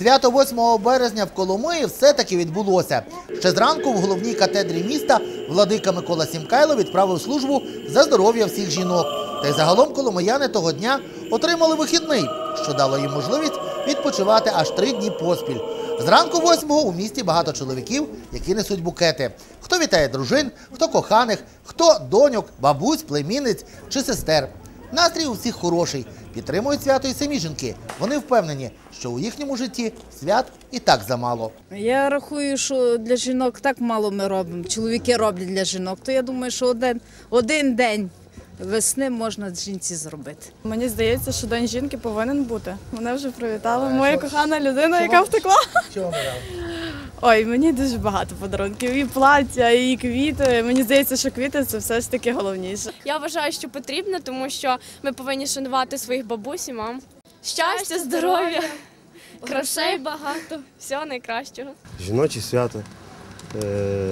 Свято 8 березня в Коломиї все-таки відбулося. Ще зранку в головній катедрі міста владика Микола Сімкайло відправив службу за здоров'я всіх жінок. Та й загалом коломияни того дня отримали вихідний, що дало їм можливість відпочивати аж три дні поспіль. Зранку 8-го у місті багато чоловіків, які несуть букети. Хто вітає дружин, хто коханих, хто доньок, бабусь, племінниць чи сестер. Настрій у всіх хороший. Підтримують свято і самі жінки. Вони впевнені, що у їхньому житті свят і так замало. Я рахую, що для жінок так мало ми робимо. Чоловіки роблять для жінок. То я думаю, що один, один день весни можна жінці зробити. Мені здається, що день жінки повинен бути. Мене вже привітала моя кохана людина, яка втекла. Чого Ой, мені дуже багато подарунків. І плаття, і квіти. Мені здається, що квіти це все ж таки головніше. Я вважаю, що потрібно, тому що ми повинні шанувати своїх бабусь і мам. Щастя, здоров'я, грошей багато, всього найкращого. Жіноче свято. Е,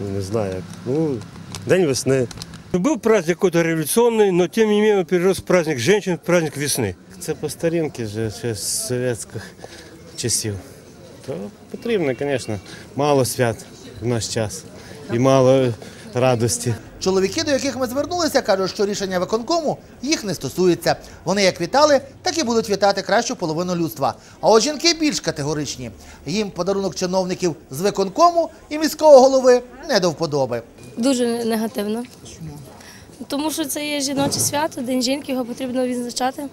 ну, не знаю як. Ну, День весни. Был праздник какой-то революционный, но тем не менее он перерос в праздник женщин, в праздник весны. Це по старінки вже ще з совєтських часів. То потрібно, звісно. Мало свят в наш час і мало радості. Чоловіки, до яких ми звернулися, кажуть, що рішення виконкому їх не стосується. Вони як вітали, так і будуть вітати кращу половину людства. А от жінки більш категоричні. Їм подарунок чиновників з виконкому і міського голови не до вподоби. Дуже негативно. Тому що це є жіноче свято, День жінки, його потрібно відзначати.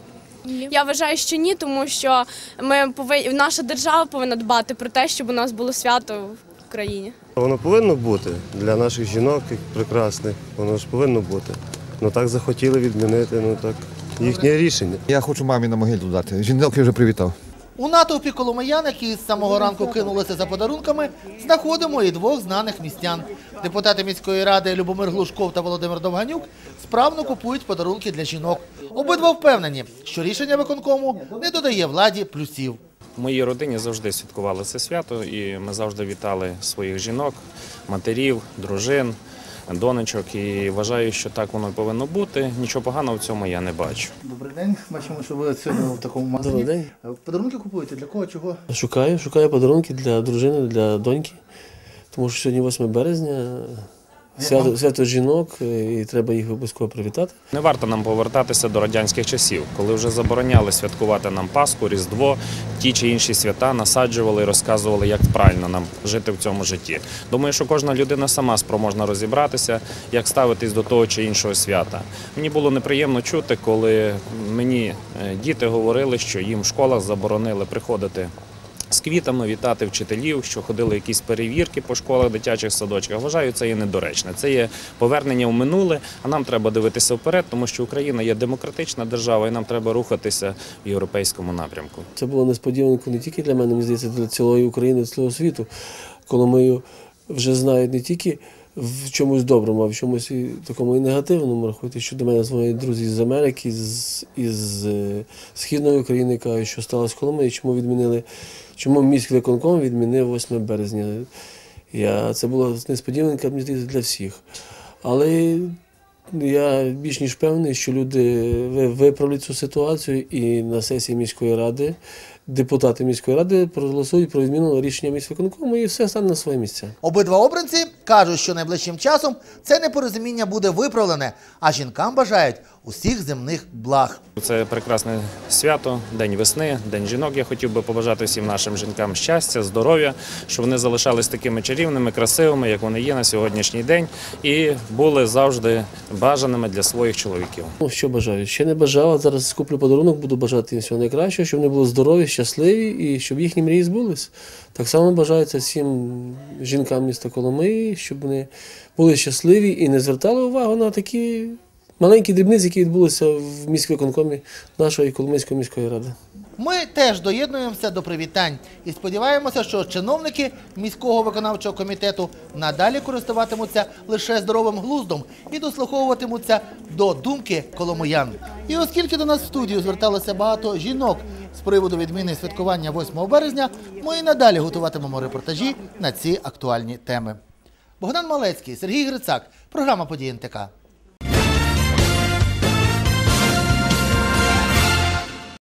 Я вважаю, що ні, тому що ми повинні, наша держава повинна дбати про те, щоб у нас було свято в країні. Воно повинно бути для наших жінок як прекрасних. Воно ж повинно бути. Ну так захотіли відмінити, ну так їхнє рішення. Я хочу мамі на могилу дати. Жінок я вже привітав. У натовпі коломиян, які з самого ранку кинулися за подарунками, знаходимо і двох знаних містян. Депутати міської ради Любомир Глушков та Володимир Довганюк справно купують подарунки для жінок. Обидва впевнені, що рішення виконкому не додає владі плюсів. В моїй родині завжди святкували це свято, і ми завжди вітали своїх жінок, матерів, дружин, донечок. І вважаю, що так воно повинно бути. Нічого поганого в цьому я не бачу. Добрий день. Бачимо, що ви сьогодні в такому магазині. Добрий день. Подарунки купуєте для кого? Чого? Шукаю, шукаю подарунки для дружини, для доньки. Тому що сьогодні 8 березня, свято, свято жінок, е, і треба їх обов'язково привітати. Не варто нам повертатися до радянських часів, коли вже забороняли святкувати нам Пасху, Різдво, ті чи інші свята насаджували і розказували, як правильно нам жити в цьому житті. Думаю, що кожна людина сама спроможна розібратися, як ставитись до того чи іншого свята. Мені було неприємно чути, коли мені е, діти говорили, що їм в школах заборонили приходити. З квітами вітати вчителів, що ходили якісь перевірки по школах, дитячих садочках. Вважаю, це є недоречне. Це є повернення в минуле, а нам треба дивитися вперед, тому що Україна є демократична держава, і нам треба рухатися в європейському напрямку. Це було несподіванку не тільки для мене, мені здається, для цілої України, для цілого світу. Коломию вже знають не тільки в чомусь доброму, а в чомусь і такому і негативному. Рахуйте, що до мене дзвонять друзі з Америки, з, із е, Східної України, кажуть, що сталося в Коломиї, чому відмінили, чому міський виконком відмінив 8 березня. Я, це була несподіванка, для всіх. Але я більш ніж певний, що люди ви- виправлять цю ситуацію і на сесії міської ради депутати міської ради проголосують про відміну рішення міськвиконкому і все стане на своє місце. Обидва обранці кажуть, що найближчим часом це непорозуміння буде виправлене, а жінкам бажають усіх земних благ. Це прекрасне свято, день весни, день жінок. Я хотів би побажати всім нашим жінкам щастя, здоров'я, щоб вони залишались такими чарівними, красивими, як вони є на сьогоднішній день, і були завжди бажаними для своїх чоловіків. Ну, що бажаю? Ще не бажав, а зараз скуплю подарунок, буду бажати їм всього найкращого, щоб вони були здорові, щасливі і щоб їхні мрії збулись. Так само бажається всім жінкам міста Коломиї, щоб вони були щасливі і не звертали увагу на такі маленькі дрібниці, які відбулися в міськвиконкомі нашої Коломийської міської ради. Ми теж доєднуємося до привітань і сподіваємося, що чиновники міського виконавчого комітету надалі користуватимуться лише здоровим глуздом і дослуховуватимуться до думки коломиян. І оскільки до нас в студію зверталося багато жінок з приводу відміни святкування 8 березня, ми і надалі готуватимемо репортажі на ці актуальні теми. Богдан Малецький, Сергій Грицак, програма «Події НТК».